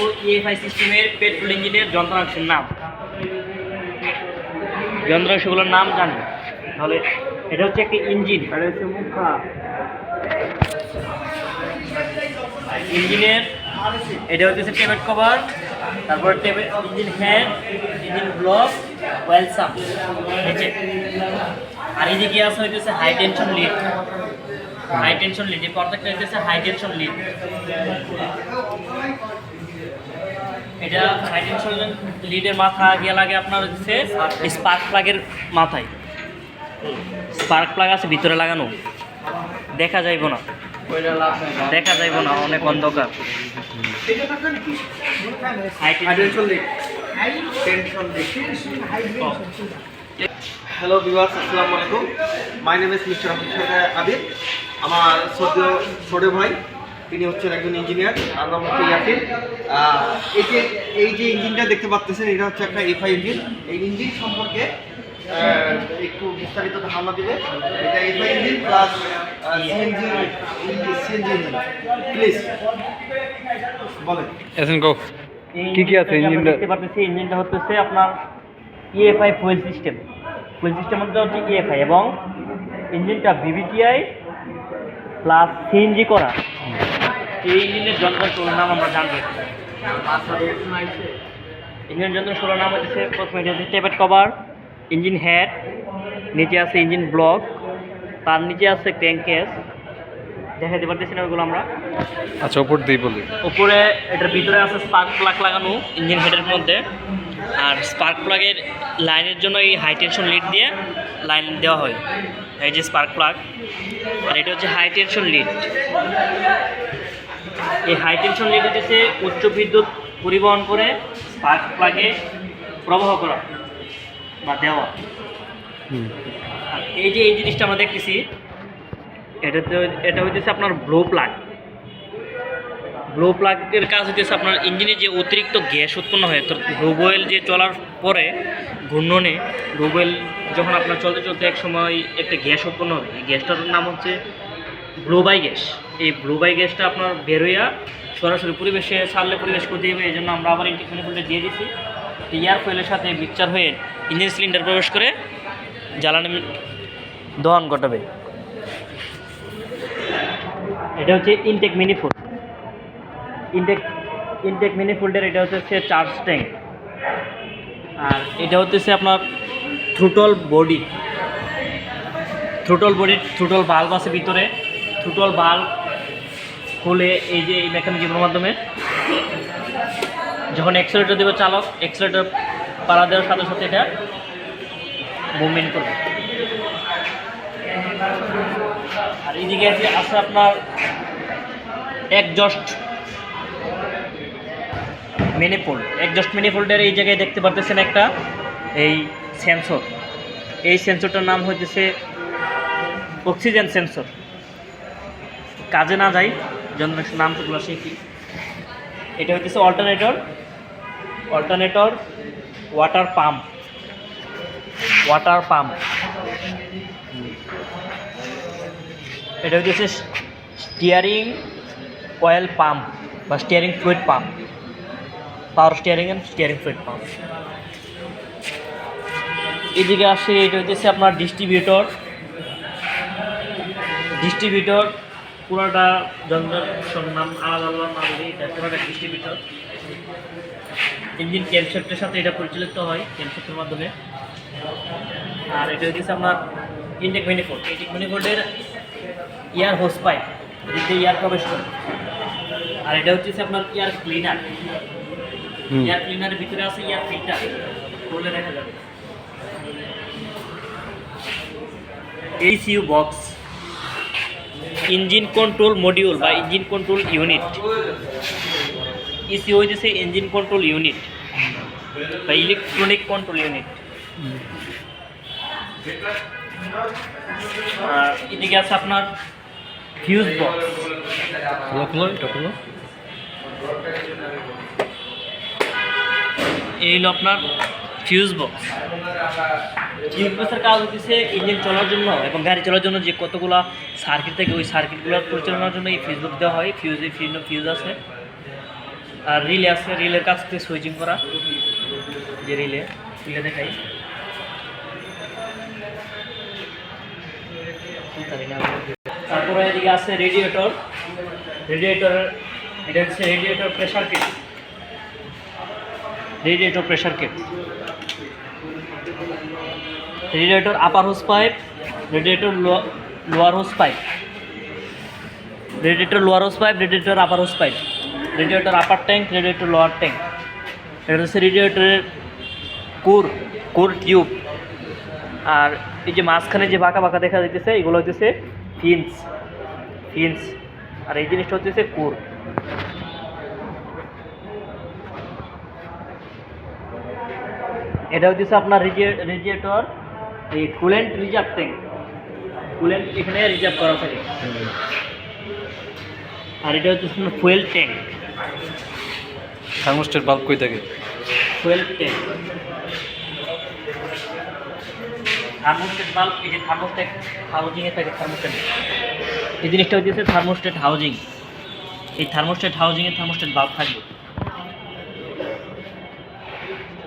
জানব ইএফআই সিস্টেমের পেট্রোল ইঞ্জিনের যন্ত্রাংশের নাম? যন্ত্রাংশগুলোর নাম জানব। তাহলে এটা হচ্ছে একটি ইঞ্জিন। আর হচ্ছে মুখা। ইঞ্জিনের এটা হচ্ছে টেবেট কভার তারপর টেবে engine head engine block oil sump আর এদিকে আছে হইতেছে high tension lead high tension lead এই প্রত্যেকটা হইতেছে হাই টেনশন লিড এটা হাই টেনশন লিডের মাথা গিয়ে লাগে আপনার হচ্ছে স্পার্ক প্লাগের মাথায়। স্পার্ক প্লাগ আছে, ভিতরে লাগানো। দেখা যাইব না। দেখা যাইব না, অনেক অন্ধকার। হ্যালো ভিউয়ার্স আসসালামু আলাইকুম। My name is mister Abid আমার সদ্য ছোট ভাই তিনি হচ্ছেন একজন ইঞ্জিনিয়ার আর নাম হচ্ছে ইয়াসিন এই যে এই যে ইঞ্জিনটা দেখতে পাচ্ছেন এটা হচ্ছে একটা এফআই ইঞ্জিন। এই ইঞ্জিন সম্পর্কে একটু বিস্তারিত ধারণা দিবে এটা FI engine plus CNG CNG engine. Please বলেন। এসেন কো কি কি আছে ইঞ্জিনটা? দেখতে পাচ্ছি ইঞ্জিনটা হচ্ছে আপনার EFI fuel system fuel system মধ্যে হচ্ছে ইএফআই এবং ইঞ্জিনটা বিবিটিআই প্লাস সিএনজি করা। এই ইঞ্জিনের যন্ত্রাংশের নাম আমরা জানব। ইঞ্জিন যন্ত্রাংশের নাম হচ্ছে প্রথমে হচ্ছে টেপেট কভার ইঞ্জিন হেড নিচে আছে ইঞ্জিন ব্লক তার নিচে আছে ক্র্যাঙ্কেস দেখাতে পারতেছি না ওগুলো আমরা। আচ্ছা উপর দিয়ে বলি। উপরে এটার ভিতরে আছে স্পার্ক প্লাগ লাগানো ইঞ্জিন হেডের মধ্যে। আর স্পার্ক প্লাগের লাইনের জন্য এই হাই টেনশন লিড দিয়ে লাইন দেওয়া হয় এই যে স্পার্ক প্লাগ। আর এটা হচ্ছে হাই টেনশন লিড। এই হাই টেনশন লিড হচ্ছে উচ্চ বিদ্যুৎ পরিবহন করে স্পার্ক প্লাগে প্রবাহ করা বা দেওয়া। এই যে এই জিনিসটা আমরা দেখতেছি এটা তো এটা হইতেছে আপনার ব্লো প্লাগ ব্লো প্লাগের কাজ হইতেছে আপনার ইঞ্জিনে যে অতিরিক্ত গ্যাস উৎপন্ন হয় তো রোবয়েল যে চলার পরে ঘূর্ণনে রোবয়েল যখন আপনার চলতে চলতে এক সময় একটা গ্যাস উৎপন্ন হবে এই গ্যাসটার নাম হচ্ছে ব্লোবাই গ্যাস এই ব্লোবাই গ্যাসটা আপনার বেরোয়া সরাসরি পরিবেশে ছাড়লে পরিবেশ ক্ষতি হবে, এই জন্য আমরা আবার ইন্টিগ্রেশন ফুলটা দিয়ে দিছি। এয়ার ফুয়েলের সাথে মিক্সচার হয়ে ইঞ্জিন সিলিন্ডার প্রবেশ করে জ্বালানি দহন ঘটাবে। এটা হচ্ছে intake mini manifold intake intake mini মিনিফুল্ডের এটা হচ্ছে চার্জ ট্যাঙ্ক আর এটা হচ্ছে আপনার থ্রুটল বডি থ্রুটল বডির থ্রুটল বাল্ব আছে ভিতরে। থ্রুটল বাল্ব খুলে এই যে এই মেকানিজমের মাধ্যমে। যখন এক্সেলেটার দেবে চালক এক্সেলেটার পাড়া দেওয়ার সাথে সাথে এটা মুভমেন্ট করবে। আর এইদিকে আছে আছে আপনার একজস্ট মেনিফোল্ড একজস্ট মেনিফোল্ডের এই জায়গায় দেখতে পারতেছেন একটা এই সেন্সর এই সেন্সরটার নাম হইতেছে অক্সিজেন সেন্সর কাজে না যাই, জন্য নাম নামগুলো শিখি এটা হইতেছে alternator alternator water pump water pump এটা হচ্ছে স্টিয়ারিং অয়েল পাম্প বা steering fluid pump power steering and steering fluid pump এদিকে আসে, এটা হইতেছে আপনার ডিস্ট্রিবিউটর ডিস্ট্রিবিউটর পুরোটা যন্ত্রের নাম আলাদা আলাদা নাম এটা পুরোটা ডিস্ট্রিবিউটর ইঞ্জিন ক্যামশেফটের সাথে এটা পরিচালিত হয় ক্যামশেফটের মাধ্যমে। আর এটা হচ্ছে আপনার ইনটেক মেনিফোল্ড ইনটেক মেনিফোল্ডের এয়ার হোস পাইপ দিয়ে এয়ার প্রবেশ করে। আর এটা হচ্ছে আপনার এয়ার ক্লিনার। এয়ার ক্লিনারের ভিতরে আছে এয়ার ফিল্টার বলে দেখা যাবে। ECU box engine control module বা ইঞ্জিন কন্ট্রোল ইউনিট ইসিউ হইতেছে ইঞ্জিন কন্ট্রোল ইউনিট বা ইলেকট্রনিক কন্ট্রোল ইউনিট আর এদিকে আছে আপনার ফিউজ বক্স এই হলো আপনার ফিউজ বক্স ফিউজ কাজ হচ্ছে ইঞ্জিন চলার জন্য এবং গাড়ি চলার জন্য যে কতগুলা সার্কিট থাকে, ওই সার্কিটগুলো পরিচালনার জন্য এই ফিউজ বক্স দেওয়া হয়। ফিউজে বিভিন্ন ফিউজ আছে। আর রিলে আছে রিলের কাছ থেকে সুইচিং করা। যে রিলে রিলে দেখাই। তারপরে এদিকে আছে রেডিয়েটর রেডিয়েটর এটা হচ্ছে radiator pressure kit radiator pressure kit radiator upper hose pipe radiator lower hose pipe radiator lower hose pipe radiator upper hose pipe radiator upper tank radiator lower tank এটা হচ্ছে রেডিয়েটরের core core tube আর এই যে মাঝখানে যে বাঁকা বাঁকা দেখা যাইতেছে, এগুলো হচ্ছে ফিন্স ফিন্স আর এই জিনিসটা হচ্ছে কোর। এটা হচ্ছে আপনার রেডিয়েটর এই কুলেন্ট রিজার্ভ ট্যাঙ্ক কুলেন্ট এখানে রিজার্ভ করা থাকে। আর এটা হচ্ছে ফুয়েল ট্যাঙ্ক থার্মোস্টেট বাল্ব কই থাকে? ফুয়েল ট্যাঙ্ক থার্মোস্টেট বাল্ব এই যে থার্মোস্টেট হাউজিংয়ে থাকে থার্মোস্টেট এই জিনিসটা হচ্ছে থার্মোস্টেট হাউজিং এই থার্মোস্টেট হাউজিংয়ে থার্মোস্টেট বাল্ব থাকবে।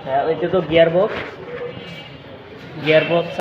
হ্যাঁ এটা তো গিয়ার বক্স গিয়ার বক্স